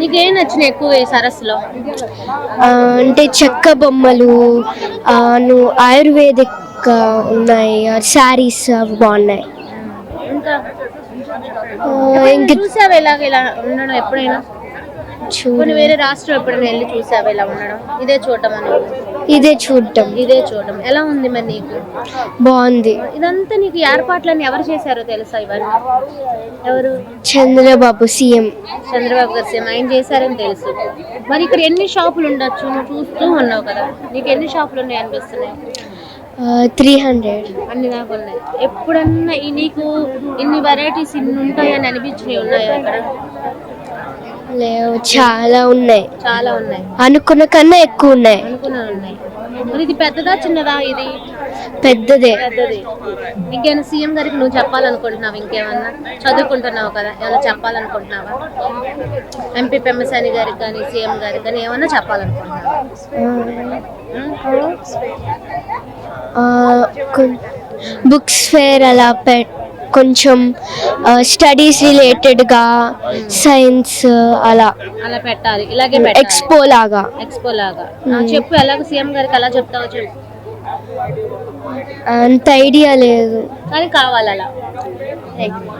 నీకేం నచ్చినాయి ఎక్కువ ఈ సరస్సులో? ఆ, అంటే చెక్క బొమ్మలు ఆ, ను ఆయుర్వేదిక్ ఉన్నాయి. శారీస్ అవి బాగున్నాయి. ఇంకా? ఇంక చూసావా ఇలాగ ఇలా ఉండడం ఎప్పుడైనా? కొన్ని వేరే రాష్ట్రం ఎప్పుడైనా వెళ్ళి చూసావా ఇలా ఉండడం? ఇదే చూడటం అని. ఇదే చూడటం. ఇదే చూడటం. ఎలా ఉంది మరి నీకు? బాగుంది. ఇదంతా నీకు ఏర్పాట్లన్నీ ఎవరు చేశారో తెలుసా ఇవన్నీ? ఎవరు? చంద్రబాబు సీఎం. చంద్రబాబు గారు సీఎం. ఆయన చేశారని తెలుసు. మరి ఇక్కడ ఎన్ని షాపులు ఉండొచ్చు? నువ్వు చూస్తూ ఉన్నావు కదా. నీకు ఎన్ని షాపులు ఉన్నాయి అనిపిస్తున్నాయి? త్రీ హండ్రెడ్ అన్ని దాకా ఉన్నాయి. ఎప్పుడన్నా ఈ నీకు ఇన్ని వెరైటీస్ ఇన్ని ఉంటాయని అనిపించినవి ఉన్నాయా ఇక్కడ? లేవు చాలా ఉన్నాయి. చాలా ఉన్నాయి. అనుకున్న కన్నా ఎక్కువ ఉన్నాయి. అనుకున్నా ఉన్నాయి. మరి ఇది పెద్దదా చిన్నదా ఇది? పెద్దదే. పెద్దది. ఇంకేమైనా సీఎం గారికి నువ్వు చెప్పాలనుకుంటున్నావు? ఇంకేమన్నా? చదువుకుంటున్నావు కదా ఏమైనా చెప్పాలనుకుంటున్నావా? ఎంపీ పెమ్మసాని గారికి కానీ సీఎం గారికి కానీ ఏమన్నా చెప్పాలనుకుంటున్నావా? బుక్స్ ఫేర్ అలా పెట్ కొంచెం స్టడీస్ రిలేటెడ్గా సైన్స్ అలా. అలా పెట్టాలి. ఇలాగే ఎక్స్పో లాగా. ఎక్స్పో లాగా. చెప్పు ఎలాగ సీఎం గారికి అలా చెప్తావో చెప్పు. అంత ఐడియా లేదు. కానీ కావాలి అలా